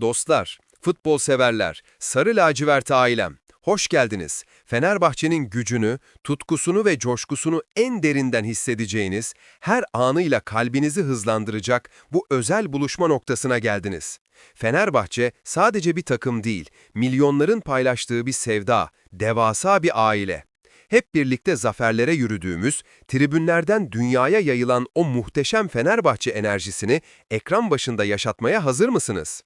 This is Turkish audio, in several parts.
Dostlar, futbol severler, sarı lacivert ailem, hoş geldiniz. Fenerbahçe'nin gücünü, tutkusunu ve coşkusunu en derinden hissedeceğiniz, her anıyla kalbinizi hızlandıracak bu özel buluşma noktasına geldiniz. Fenerbahçe sadece bir takım değil, milyonların paylaştığı bir sevda, devasa bir aile. Hep birlikte zaferlere yürüdüğümüz, tribünlerden dünyaya yayılan o muhteşem Fenerbahçe enerjisini ekran başında yaşatmaya hazır mısınız?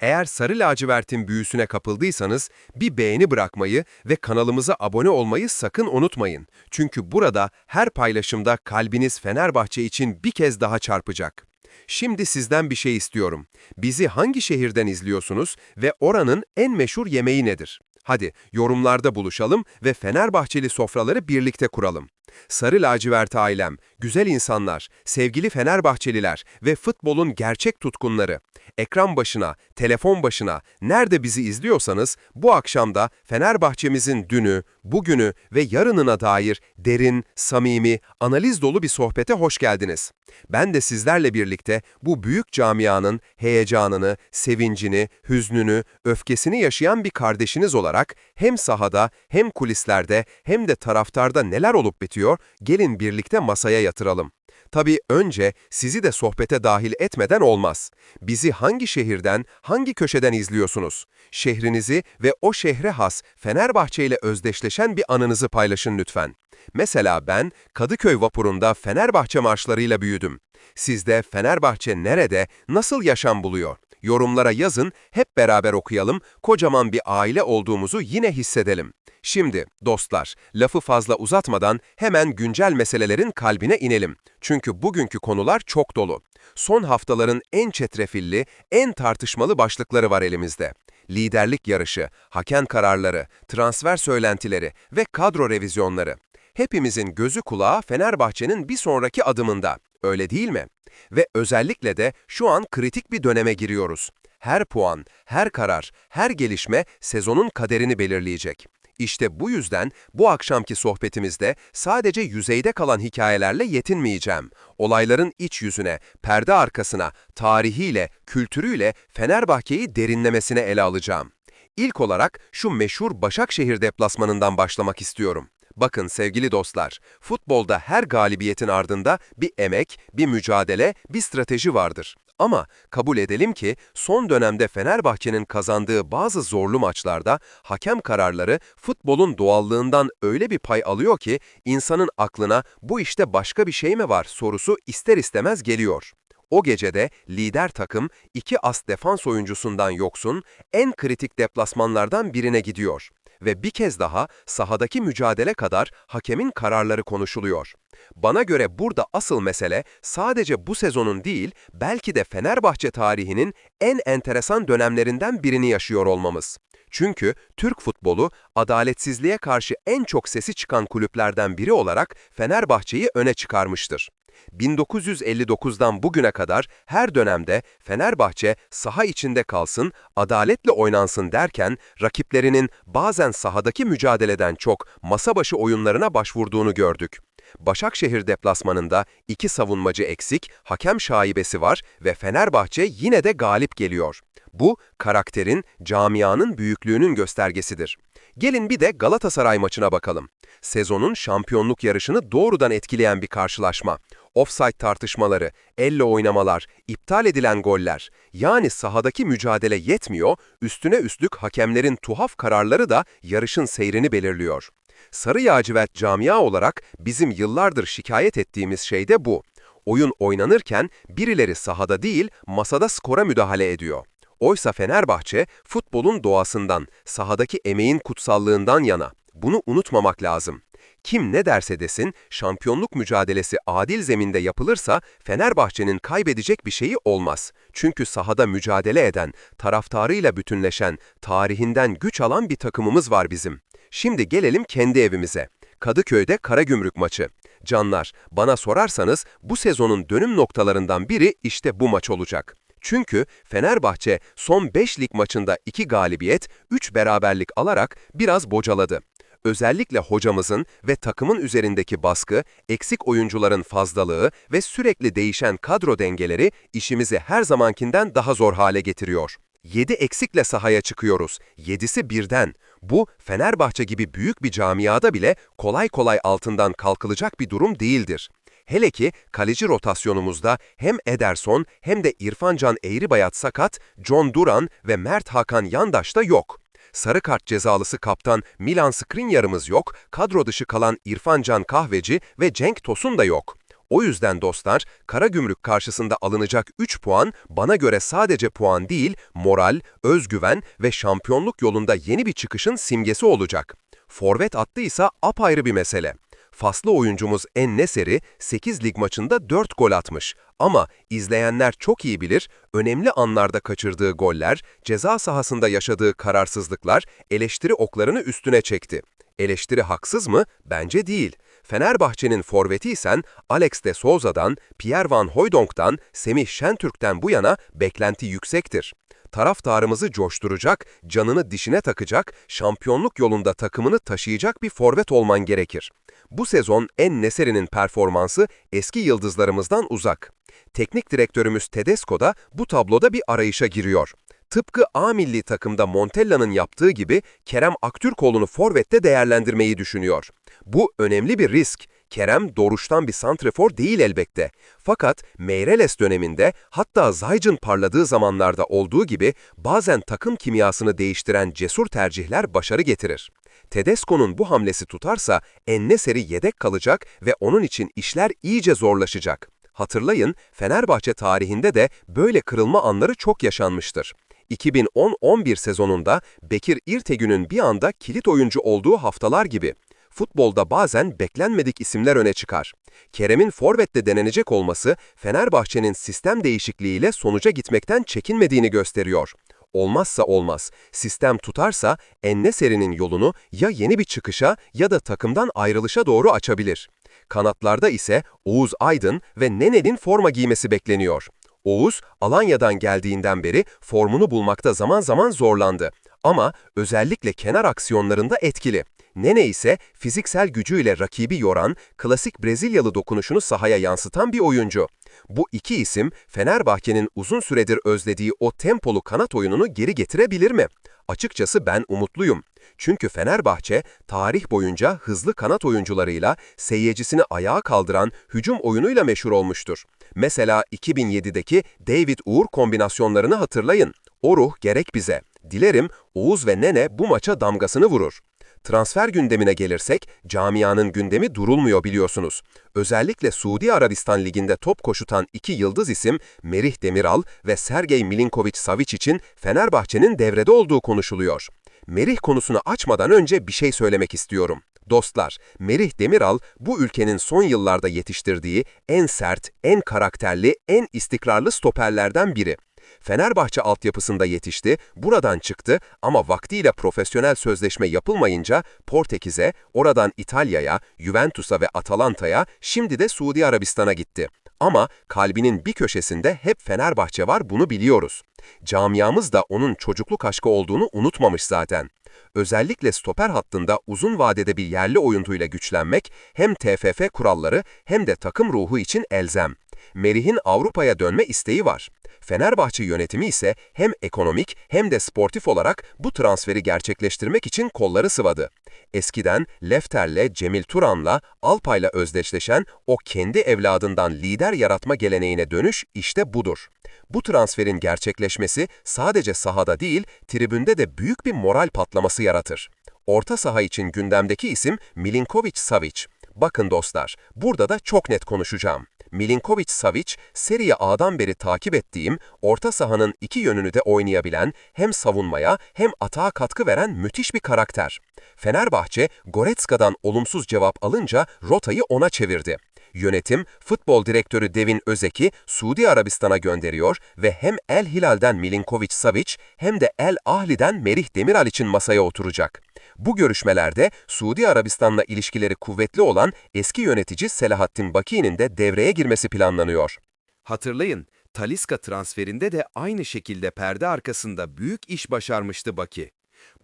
Eğer Sarı Lacivert'in büyüsüne kapıldıysanız bir beğeni bırakmayı ve kanalımıza abone olmayı sakın unutmayın. Çünkü burada her paylaşımda kalbiniz Fenerbahçe için bir kez daha çarpacak. Şimdi sizden bir şey istiyorum. Bizi hangi şehirden izliyorsunuz ve oranın en meşhur yemeği nedir? Hadi yorumlarda buluşalım ve Fenerbahçeli sofraları birlikte kuralım. Sarı lacivert ailem, güzel insanlar, sevgili Fenerbahçeliler ve futbolun gerçek tutkunları. Ekran başına, telefon başına, nerede bizi izliyorsanız bu akşamda Fenerbahçemizin dünü, bugünü ve yarınına dair derin, samimi, analiz dolu bir sohbete hoş geldiniz. Ben de sizlerle birlikte bu büyük camianın heyecanını, sevincini, hüznünü, öfkesini yaşayan bir kardeşiniz olarak hem sahada hem kulislerde hem de taraftarda neler olup bitiyor gelin birlikte masaya yatıralım. Tabii önce sizi de sohbete dahil etmeden olmaz. Bizi hangi şehirden, hangi köşeden izliyorsunuz? Şehrinizi ve o şehre has Fenerbahçe ile özdeşleşen bir anınızı paylaşın lütfen. Mesela ben Kadıköy vapurunda Fenerbahçe marşlarıyla büyüdüm. Sizde Fenerbahçe nerede, nasıl yaşam buluyor? Yorumlara yazın, hep beraber okuyalım, kocaman bir aile olduğumuzu yine hissedelim. Şimdi dostlar, lafı fazla uzatmadan hemen güncel meselelerin kalbine inelim. Çünkü bugünkü konular çok dolu. Son haftaların en çetrefilli, en tartışmalı başlıkları var elimizde. Liderlik yarışı, hakem kararları, transfer söylentileri ve kadro revizyonları. Hepimizin gözü kulağı Fenerbahçe'nin bir sonraki adımında. Öyle değil mi? Ve özellikle de şu an kritik bir döneme giriyoruz. Her puan, her karar, her gelişme sezonun kaderini belirleyecek. İşte bu yüzden bu akşamki sohbetimizde sadece yüzeyde kalan hikayelerle yetinmeyeceğim. Olayların iç yüzüne, perde arkasına, tarihiyle, kültürüyle Fenerbahçe'yi derinlemesine ele alacağım. İlk olarak şu meşhur Başakşehir deplasmanından başlamak istiyorum. Bakın sevgili dostlar, futbolda her galibiyetin ardında bir emek, bir mücadele, bir strateji vardır. Ama kabul edelim ki son dönemde Fenerbahçe'nin kazandığı bazı zorlu maçlarda hakem kararları futbolun doğallığından öyle bir pay alıyor ki insanın aklına bu işte başka bir şey mi var sorusu ister istemez geliyor. O gecede lider takım iki as defans oyuncusundan yoksun en kritik deplasmanlardan birine gidiyor ve bir kez daha sahadaki mücadele kadar hakemin kararları konuşuluyor. Bana göre burada asıl mesele sadece bu sezonun değil, belki de Fenerbahçe tarihinin en enteresan dönemlerinden birini yaşıyor olmamız. Çünkü Türk futbolu adaletsizliğe karşı en çok sesi çıkan kulüplerden biri olarak Fenerbahçe'yi öne çıkarmıştır. 1959'dan bugüne kadar her dönemde Fenerbahçe saha içinde kalsın, adaletle oynansın derken rakiplerinin bazen sahadaki mücadeleden çok masa başı oyunlarına başvurduğunu gördük. Başakşehir deplasmanında iki savunmacı eksik, hakem şaibesi var ve Fenerbahçe yine de galip geliyor. Bu, karakterin, camianın büyüklüğünün göstergesidir. Gelin bir de Galatasaray maçına bakalım. Sezonun şampiyonluk yarışını doğrudan etkileyen bir karşılaşma. Offside tartışmaları, elle oynamalar, iptal edilen goller. Yani sahadaki mücadele yetmiyor, üstüne üstlük hakemlerin tuhaf kararları da yarışın seyrini belirliyor. Sarı lacivert camia olarak bizim yıllardır şikayet ettiğimiz şey de bu. Oyun oynanırken birileri sahada değil, masada skora müdahale ediyor. Oysa Fenerbahçe futbolun doğasından, sahadaki emeğin kutsallığından yana. Bunu unutmamak lazım. Kim ne derse desin, şampiyonluk mücadelesi adil zeminde yapılırsa Fenerbahçe'nin kaybedecek bir şeyi olmaz. Çünkü sahada mücadele eden, taraftarıyla bütünleşen, tarihinden güç alan bir takımımız var bizim. Şimdi gelelim kendi evimize. Kadıköy'de Karagümrük maçı. Canlar, bana sorarsanız bu sezonun dönüm noktalarından biri işte bu maç olacak. Çünkü Fenerbahçe son 5 lig maçında 2 galibiyet, 3 beraberlik alarak biraz bocaladı. Özellikle hocamızın ve takımın üzerindeki baskı, eksik oyuncuların fazlalığı ve sürekli değişen kadro dengeleri işimizi her zamankinden daha zor hale getiriyor. 7 eksikle sahaya çıkıyoruz. 7'si birden. Bu Fenerbahçe gibi büyük bir camiada bile kolay kolay altından kalkılacak bir durum değildir. Hele ki kaleci rotasyonumuzda hem Ederson hem de İrfancan Eğribayat sakat, John Duran ve Mert Hakan Yandaş da yok. Sarı kart cezalısı kaptan Milan Skriniar'ımız yok, kadro dışı kalan İrfancan Kahveci ve Cenk Tosun da yok. O yüzden dostlar, Karagümrük karşısında alınacak 3 puan bana göre sadece puan değil, moral, özgüven ve şampiyonluk yolunda yeni bir çıkışın simgesi olacak. Forvet attıysa apayrı bir mesele. Faslı oyuncumuz En-Neser'i 8 lig maçında 4 gol atmış. Ama izleyenler çok iyi bilir, önemli anlarda kaçırdığı goller, ceza sahasında yaşadığı kararsızlıklar eleştiri oklarını üstüne çekti. Eleştiri haksız mı? Bence değil. Fenerbahçe'nin forvetiysen Alex de Souza'dan, Pierre Van Hooydonk'tan, Semih Şentürk'ten bu yana beklenti yüksektir. Taraftarımızı coşturacak, canını dişine takacak, şampiyonluk yolunda takımını taşıyacak bir forvet olman gerekir. Bu sezon en Neseri'nin performansı eski yıldızlarımızdan uzak. Teknik direktörümüz Tedesco da bu tabloda bir arayışa giriyor. Tıpkı A milli takımda Montella'nın yaptığı gibi Kerem Aktürkoğlu'nu forvette değerlendirmeyi düşünüyor. Bu önemli bir risk. Kerem doğruştan bir santrafor değil elbette. Fakat Meireles döneminde hatta Zayc'ın parladığı zamanlarda olduğu gibi bazen takım kimyasını değiştiren cesur tercihler başarı getirir. Tedesco'nun bu hamlesi tutarsa Enneseri yedek kalacak ve onun için işler iyice zorlaşacak. Hatırlayın, Fenerbahçe tarihinde de böyle kırılma anları çok yaşanmıştır. 2010-11 sezonunda Bekir İrtegün'ün bir anda kilit oyuncu olduğu haftalar gibi. Futbolda bazen beklenmedik isimler öne çıkar. Kerem'in forvette denenecek olması Fenerbahçe'nin sistem değişikliğiyle sonuca gitmekten çekinmediğini gösteriyor. Olmazsa olmaz, sistem tutarsa Enneseri'nin yolunu ya yeni bir çıkışa ya da takımdan ayrılışa doğru açabilir. Kanatlarda ise Oğuz Aydın ve Nenel'in forma giymesi bekleniyor. Oğuz, Alanya'dan geldiğinden beri formunu bulmakta zaman zaman zorlandı. Ama özellikle kenar aksiyonlarında etkili. Nene ise fiziksel gücüyle rakibi yoran, klasik Brezilyalı dokunuşunu sahaya yansıtan bir oyuncu. Bu iki isim Fenerbahçe'nin uzun süredir özlediği o tempolu kanat oyununu geri getirebilir mi? Açıkçası ben umutluyum. Çünkü Fenerbahçe tarih boyunca hızlı kanat oyuncularıyla seyircisini ayağa kaldıran hücum oyunuyla meşhur olmuştur. Mesela 2007'deki David Uğur kombinasyonlarını hatırlayın. O ruh gerek bize. Dilerim Oğuz ve Nene bu maça damgasını vurur. Transfer gündemine gelirsek, camianın gündemi durulmuyor biliyorsunuz. Özellikle Suudi Arabistan Ligi'nde top koşutan iki yıldız isim Merih Demiral ve Sergey Milinkovic-Savic için Fenerbahçe'nin devrede olduğu konuşuluyor. Merih konusunu açmadan önce bir şey söylemek istiyorum. Dostlar, Merih Demiral bu ülkenin son yıllarda yetiştirdiği en sert, en karakterli, en istikrarlı stoperlerden biri. Fenerbahçe altyapısında yetişti, buradan çıktı ama vaktiyle profesyonel sözleşme yapılmayınca Portekiz'e, oradan İtalya'ya, Juventus'a ve Atalanta'ya, şimdi de Suudi Arabistan'a gitti. Ama kalbinin bir köşesinde hep Fenerbahçe var bunu biliyoruz. Camiamız da onun çocukluk aşkı olduğunu unutmamış zaten. Özellikle stoper hattında uzun vadede bir yerli oyuncuyla güçlenmek hem TFF kuralları hem de takım ruhu için elzem. Merih'in Avrupa'ya dönme isteği var. Fenerbahçe yönetimi ise hem ekonomik hem de sportif olarak bu transferi gerçekleştirmek için kolları sıvadı. Eskiden Lefter'le, Cemil Turan'la, Alpay'la özdeşleşen o kendi evladından lider yaratma geleneğine dönüş işte budur. Bu transferin gerçekleşmesi sadece sahada değil, tribünde de büyük bir moral patlaması yaratır. Orta saha için gündemdeki isim Milinkovic-Savic. Bakın dostlar, burada da çok net konuşacağım. Milinkovic-Savic, Serie A'dan beri takip ettiğim, orta sahanın iki yönünü de oynayabilen, hem savunmaya hem atağa katkı veren müthiş bir karakter. Fenerbahçe, Goretzka'dan olumsuz cevap alınca rotayı ona çevirdi. Yönetim, futbol direktörü Devin Özek'i Suudi Arabistan'a gönderiyor ve hem El Hilal'den Milinkovic-Savic hem de El Ahli'den Merih Demiral için masaya oturacak. Bu görüşmelerde Suudi Arabistan'la ilişkileri kuvvetli olan eski yönetici Selahattin Baki'nin de devreye girmesi planlanıyor. Hatırlayın, Taliska transferinde de aynı şekilde perde arkasında büyük iş başarmıştı Baki.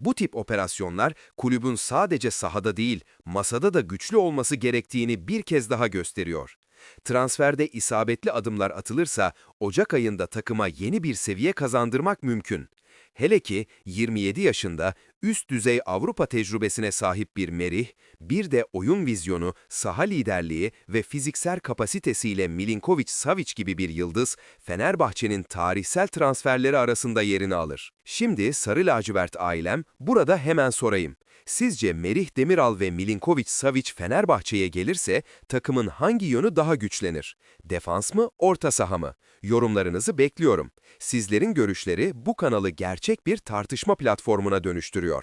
Bu tip operasyonlar kulübün sadece sahada değil, masada da güçlü olması gerektiğini bir kez daha gösteriyor. Transferde isabetli adımlar atılırsa Ocak ayında takıma yeni bir seviye kazandırmak mümkün. Hele ki 27 yaşında üst düzey Avrupa tecrübesine sahip bir Merih, bir de oyun vizyonu, saha liderliği ve fiziksel kapasitesiyle Milinkovic-Savic gibi bir yıldız, Fenerbahçe'nin tarihsel transferleri arasında yerini alır. Şimdi Sarı Lacivert ailem, burada hemen sorayım. Sizce Merih Demiral ve Milinkovic-Savic Fenerbahçe'ye gelirse takımın hangi yönü daha güçlenir? Defans mı, orta saha mı? Yorumlarınızı bekliyorum. Sizlerin görüşleri bu kanalı gerçek bir tartışma platformuna dönüştürüyor.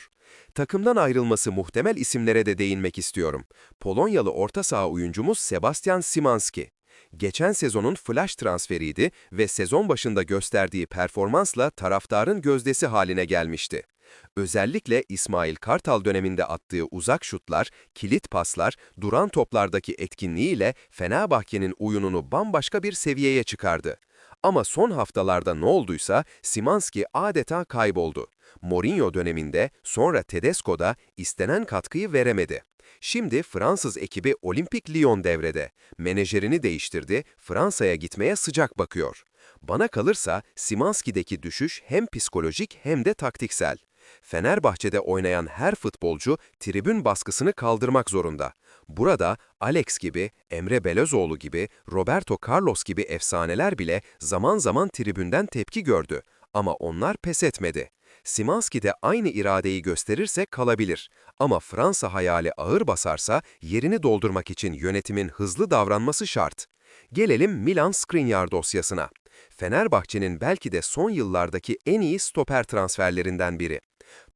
Takımdan ayrılması muhtemel isimlere de değinmek istiyorum. Polonyalı orta saha oyuncumuz Sebastian Szymanski. Geçen sezonun flash transferiydi ve sezon başında gösterdiği performansla taraftarın gözdesi haline gelmişti. Özellikle İsmail Kartal döneminde attığı uzak şutlar, kilit paslar, duran toplardaki etkinliğiyle Fenerbahçe'nin oyununu bambaşka bir seviyeye çıkardı. Ama son haftalarda ne olduysa Simanski adeta kayboldu. Mourinho döneminde, sonra Tedesco'da istenen katkıyı veremedi. Şimdi Fransız ekibi Olympique Lyon devrede. Menajerini değiştirdi, Fransa'ya gitmeye sıcak bakıyor. Bana kalırsa Simanski'deki düşüş hem psikolojik hem de taktiksel. Fenerbahçe'de oynayan her futbolcu tribün baskısını kaldırmak zorunda. Burada Alex gibi, Emre Belözoğlu gibi, Roberto Carlos gibi efsaneler bile zaman zaman tribünden tepki gördü. Ama onlar pes etmedi. Simanski de aynı iradeyi gösterirse kalabilir. Ama Fransa hayali ağır basarsa yerini doldurmak için yönetimin hızlı davranması şart. Gelelim Milan Skriniar dosyasına. Fenerbahçe'nin belki de son yıllardaki en iyi stoper transferlerinden biri.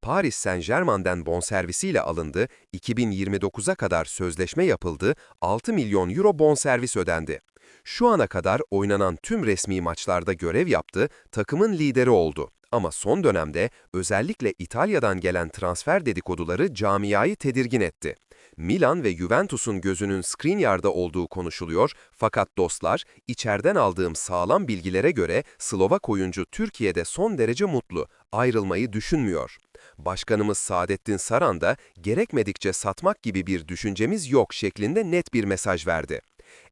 Paris Saint-Germain'den bonservisiyle alındı, 2029'a kadar sözleşme yapıldı, 6 milyon euro bonservis ödendi. Şu ana kadar oynanan tüm resmi maçlarda görev yaptı, takımın lideri oldu. Ama son dönemde özellikle İtalya'dan gelen transfer dedikoduları camiayı tedirgin etti. Milan ve Juventus'un gözünün Skriniar'da olduğu konuşuluyor fakat dostlar, içeriden aldığım sağlam bilgilere göre Slovak oyuncu Türkiye'de son derece mutlu, ayrılmayı düşünmüyor. Başkanımız Saadettin Saran da gerekmedikçe satmak gibi bir düşüncemiz yok şeklinde net bir mesaj verdi.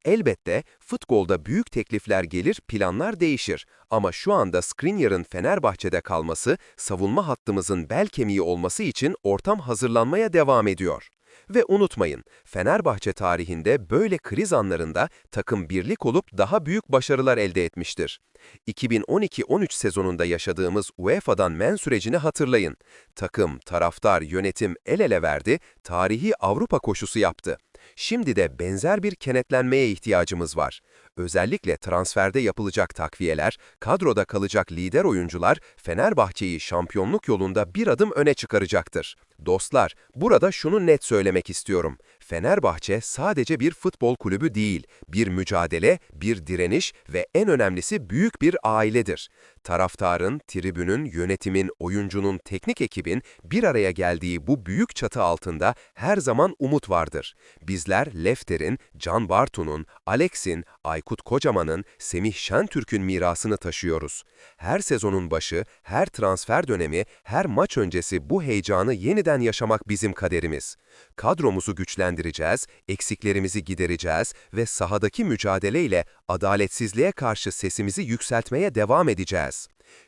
Elbette futbolda büyük teklifler gelir, planlar değişir. Ama şu anda Skriniar'ın Fenerbahçe'de kalması, savunma hattımızın bel kemiği olması için ortam hazırlanmaya devam ediyor. Ve unutmayın, Fenerbahçe tarihinde böyle kriz anlarında takım birlik olup daha büyük başarılar elde etmiştir. 2012-13 sezonunda yaşadığımız UEFA'dan men sürecini hatırlayın. Takım, taraftar, yönetim el ele verdi, tarihi Avrupa koşusu yaptı. Şimdi de benzer bir kenetlenmeye ihtiyacımız var. Özellikle transferde yapılacak takviyeler, kadroda kalacak lider oyuncular Fenerbahçe'yi şampiyonluk yolunda bir adım öne çıkaracaktır. Dostlar, burada şunu net söylemek istiyorum. Fenerbahçe sadece bir futbol kulübü değil, bir mücadele, bir direniş ve en önemlisi büyük bir ailedir. Taraftarın, tribünün, yönetimin, oyuncunun, teknik ekibin bir araya geldiği bu büyük çatı altında her zaman umut vardır. Bizler Lefter'in, Can Bartu'nun, Alex'in, Aykut Kocaman'ın, Semih Şentürk'ün mirasını taşıyoruz. Her sezonun başı, her transfer dönemi, her maç öncesi bu heyecanı yeniden yaşamak bizim kaderimiz. Kadromuzu güçlendireceğiz, eksiklerimizi gidereceğiz ve sahadaki mücadeleyle adaletsizliğe karşı sesimizi yükseltmeye devam edeceğiz.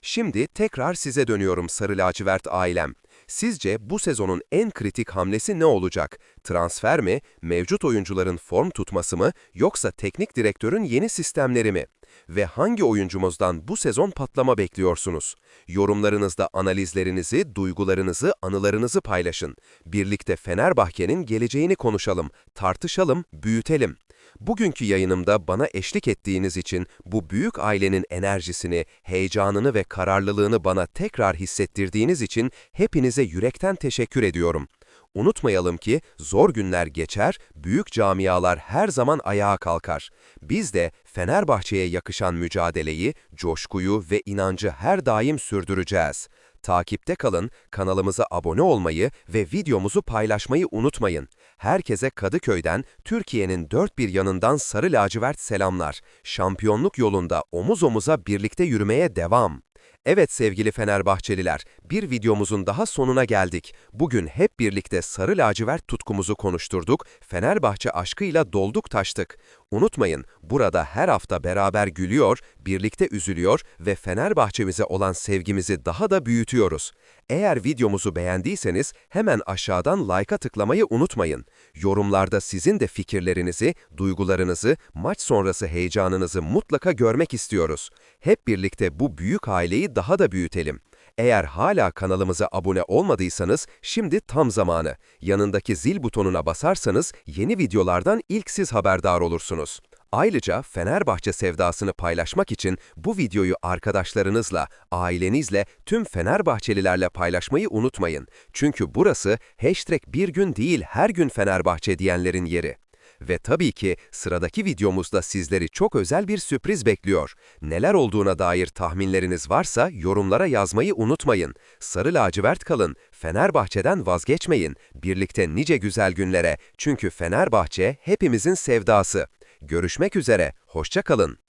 Şimdi tekrar size dönüyorum Sarı Lacivert ailem. Sizce bu sezonun en kritik hamlesi ne olacak? Transfer mi, mevcut oyuncuların form tutması mı, yoksa teknik direktörün yeni sistemleri mi? Ve hangi oyuncumuzdan bu sezon patlama bekliyorsunuz? Yorumlarınızda analizlerinizi, duygularınızı, anılarınızı paylaşın. Birlikte Fenerbahçe'nin geleceğini konuşalım, tartışalım, büyütelim. Bugünkü yayınımda bana eşlik ettiğiniz için bu büyük ailenin enerjisini, heyecanını ve kararlılığını bana tekrar hissettirdiğiniz için hepinize yürekten teşekkür ediyorum. Unutmayalım ki zor günler geçer, büyük camialar her zaman ayağa kalkar. Biz de Fenerbahçe'ye yakışan mücadeleyi, coşkuyu ve inancı her daim sürdüreceğiz. Takipte kalın, kanalımıza abone olmayı ve videomuzu paylaşmayı unutmayın. Herkese Kadıköy'den, Türkiye'nin dört bir yanından sarı lacivert selamlar. Şampiyonluk yolunda omuz omuza birlikte yürümeye devam. Evet sevgili Fenerbahçeliler, bir videomuzun daha sonuna geldik. Bugün hep birlikte sarı lacivert tutkumuzu konuşturduk, Fenerbahçe aşkıyla dolduk taştık. Unutmayın, burada her hafta beraber gülüyor, birlikte üzülüyor ve Fenerbahçemize olan sevgimizi daha da büyütüyoruz. Eğer videomuzu beğendiyseniz hemen aşağıdan like'a tıklamayı unutmayın. Yorumlarda sizin de fikirlerinizi, duygularınızı, maç sonrası heyecanınızı mutlaka görmek istiyoruz. Hep birlikte bu büyük aileyi daha da büyütelim. Eğer hala kanalımıza abone olmadıysanız şimdi tam zamanı. Yanındaki zil butonuna basarsanız yeni videolardan ilk siz haberdar olursunuz. Ayrıca Fenerbahçe sevdasını paylaşmak için bu videoyu arkadaşlarınızla, ailenizle, tüm Fenerbahçelilerle paylaşmayı unutmayın. Çünkü burası hashtag bir gün değil her gün Fenerbahçe diyenlerin yeri. Ve tabii ki sıradaki videomuzda sizleri çok özel bir sürpriz bekliyor. Neler olduğuna dair tahminleriniz varsa yorumlara yazmayı unutmayın. Sarı lacivert kalın, Fenerbahçe'den vazgeçmeyin. Birlikte nice güzel günlere. Çünkü Fenerbahçe hepimizin sevdası. Görüşmek üzere, hoşça kalın.